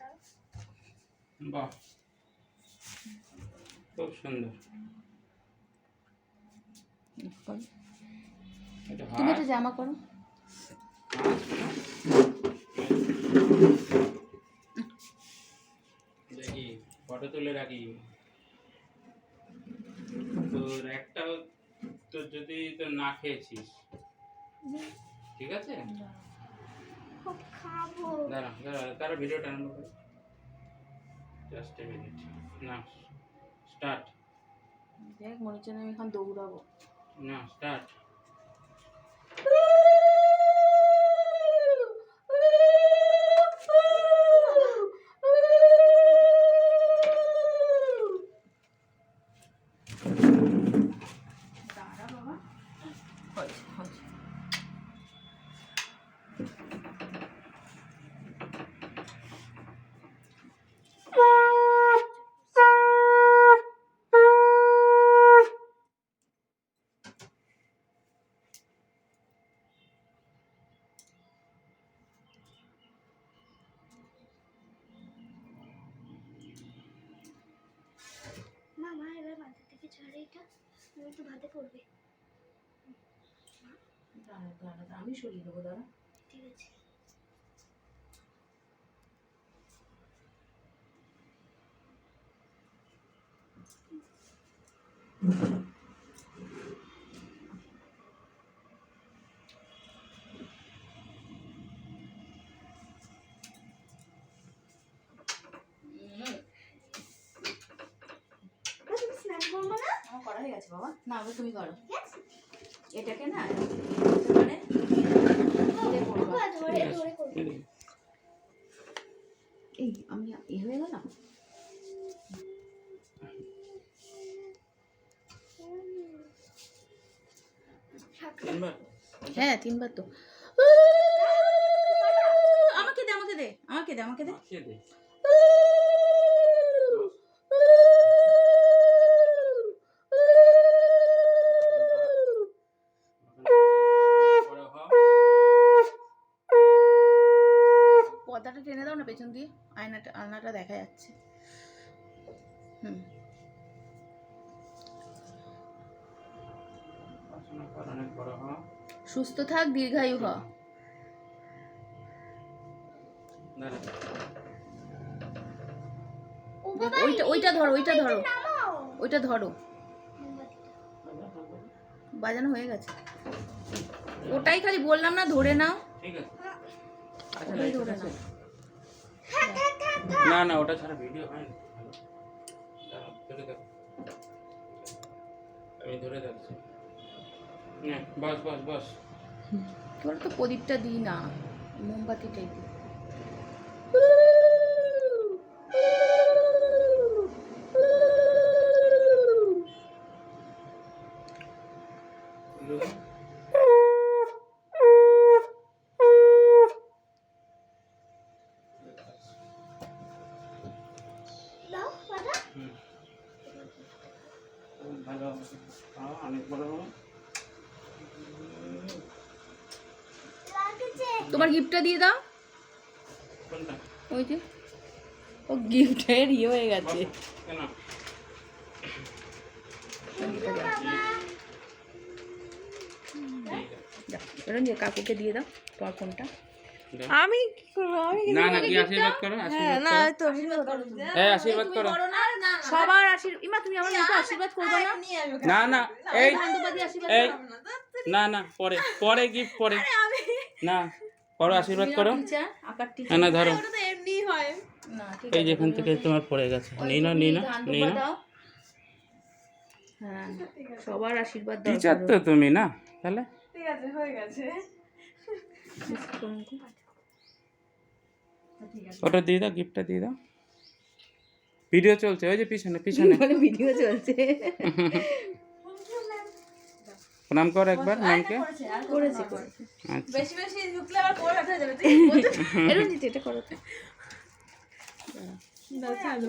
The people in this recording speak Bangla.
তাও বাহ। খুব সুন্দর। তুমি একটা জামা করো। দেখি ফটো তুলে রাখি। তোর একটা তোর যদি তোর না খেয়েছিস। ঠিক আছে? খুব। দাঁড়া দাঁড়া তারা ভিডিওটা আরম্ভ করে। জাস্ট এ মিনিট না স্টার্ট দেখ মনে হচ্ছে না আমি এখন দৌড়াবো। না স্টার্ট দাঁড়া বাবা। থেকে এটা আমি একটু ভাতে পড়বে দাঁড়া দাঁড়া আমি সরিয়ে দেবো দাঁড়া। ঠিক আছে। মা, তুমি স্নান করব না আমার করা হয়ে গেছে বাবা। না আবার তুমি করো। এটাকে না মানে এই আমি এ হয়ে গেলাম? হ্যাঁ তিনবার তো। আমাকে দে আমাকে দে আমাকে দে। আমাকে দে মাখিয়ে দে বড় হ। পর্দাটা টেনে দাও না পেছন দিয়ে আয়নাটা আয়নাটা দেখা যাচ্ছে। হুম। সুস্থ থাক দীর্ঘায়ু হ। ওইটা ওইটা ধরো ওইটা ধরো। ওইটা ধরো। বাজানো হয়ে গেছে। ওটাই খালি বললাম না ধরে নাও। ঠিক আছে। আচ্ছা ধরে নাও। না না, ওটা ছাড়া ভিডিও হয় না। ধরে আমি ধরে যাচ্ছি। না, বাস বাস বাস। কি বলতো প্রদীপটা দিই না মোমবাতিটাই দিই দাও বাবা হুম। খুব ভালো হ্যাঁ, অনেক বড় হলো। লাগছে তোমার গিফটটা দিয়ে দাও। ওই যে। ও গিফটের ইয়ে হয়ে গেছে। কাকুকে দিয়ে দাও তোমার ফোনটা। আমি কি করব? আমি না না কি আশীর্বাদ করো হ্যাঁ না তো আশীর্বাদ করো। হ্যাঁ আশীর্বাদ করো। সবার আশীর্বাদ ইমা তুমি আমার মুখে আশীর্বাদ করবে না? না না এই এই না। না পরে পরে গিফট পরে। না করো আশীর্বাদ করো। হ্যাঁ না ধরো। এমনি হয়। এই যেখান থেকে তোমার পড়ে গেছে। নিই না তুমি নিই না নিই না হ্যাঁ সবার আশীর্বাদ দাও টিচার তো তুমি না? তাহলে? ঠিক আছে হয়ে গেছে। ওটা দিয়ে দাও গিফটটা দিয়ে দাও। ভিডিও চলছে ওই যে পিছনে পিছনে। ভিডিও চলছে। প্রণাম কর একবার ম্যামকে করেছি করেছি আচ্ছা। বেশি বেশি ঢুকলে আবার ব্যথা যাবে। তুই এরকম নিচে এটা করো দাও চালু